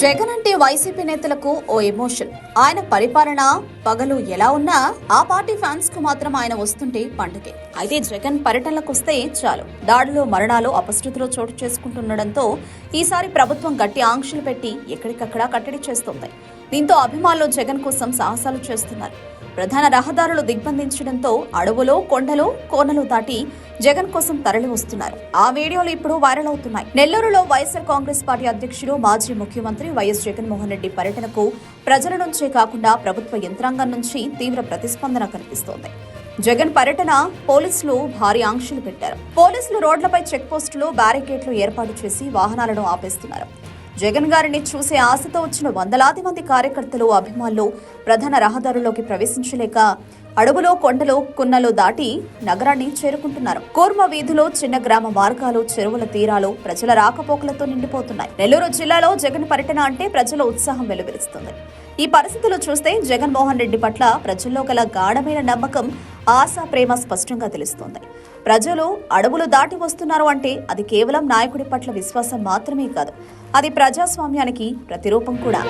జగన్ అంటే వైసీపీ నేతలకు ఓ ఎమోషన్. ఆయన పరిపాలన పగలు ఎలా ఉన్నా ఆ పార్టీ ఫ్యాన్స్కు మాత్రం ఆయన వస్తుంటే పండుగే అయితే జగన్ పర్యటనలకు వస్తే చాలు. దాడులు మరణాలు అపశృతులు చోటు చేసుకుంటుండడంతో ఈసారి ప్రభుత్వం గట్టి ఆంక్షలు పెట్టి ఎక్కడికక్కడ కట్టడి చేస్తోంది. దీంతో అభిమానులు జగన్ కోసం సాహసాలు చేస్తున్నారు. ప్రధాన రహదారులు దిగ్బంధించడంతో అడవులు కొండలు కోనలు దాటి జగన్ కోసం తరలి వస్తున్నారు. ఆ వీడియోలు ఇప్పుడు వైరల్ అవుతున్నాయి. నెల్లూరులో వైఎస్ఆర్ కాంగ్రెస్ పార్టీ అధ్యక్షుడు మాజీ ముఖ్యమంత్రి వైఎస్ జగన్మోహన్ రెడ్డి పర్యటనకు ప్రజల నుంచే కాకుండా ప్రభుత్వ యంత్రాంగం నుంచి తీవ్ర ప్రతిస్పందన కనిపిస్తోంది. జగన్ పర్యటన పోలీసులు భారీ ఆంక్షలు పెట్టారు. పోలీసులు రోడ్లపై చెక్ పోస్టులు బ్యారికేడ్లు ఏర్పాటు చేసి వాహనాలను ఆపేస్తున్నారు. జగన్ గారిని చూసే ఆశతో వచ్చిన వందలాది మంది కార్యకర్తలు అభిమానులు ప్రధాన రహదారుల్లోకి ప్రవేశించలేక అడవులో కొండలో కున్నలో దాటి నగరాన్ని చేరుకుంటున్నారు. కూర్మ వీధిలో చిన్న గ్రామ మార్గాలు చెరువుల తీరాలు ప్రజల రాకపోకలతో నిండిపోతున్నాయి. నెల్లూరు జిల్లాలో జగన్ పర్యటన అంటే ప్రజల ఉత్సాహం వెలువరిస్తుంది ఈ పరిస్థితులు చూస్తే జగన్మోహన్ రెడ్డి పట్ల ప్రజల్లో గల గాఢమైన నమ్మకం ఆశా ప్రేమ స్పష్టంగా తెలుస్తోంది. ప్రజలు అడవులు దాటి వస్తున్నారు అంటే అది కేవలం నాయకుడి పట్ల విశ్వాసం మాత్రమే కాదు అది ప్రజాస్వామ్యానికి ప్రతిరూపం కూడా.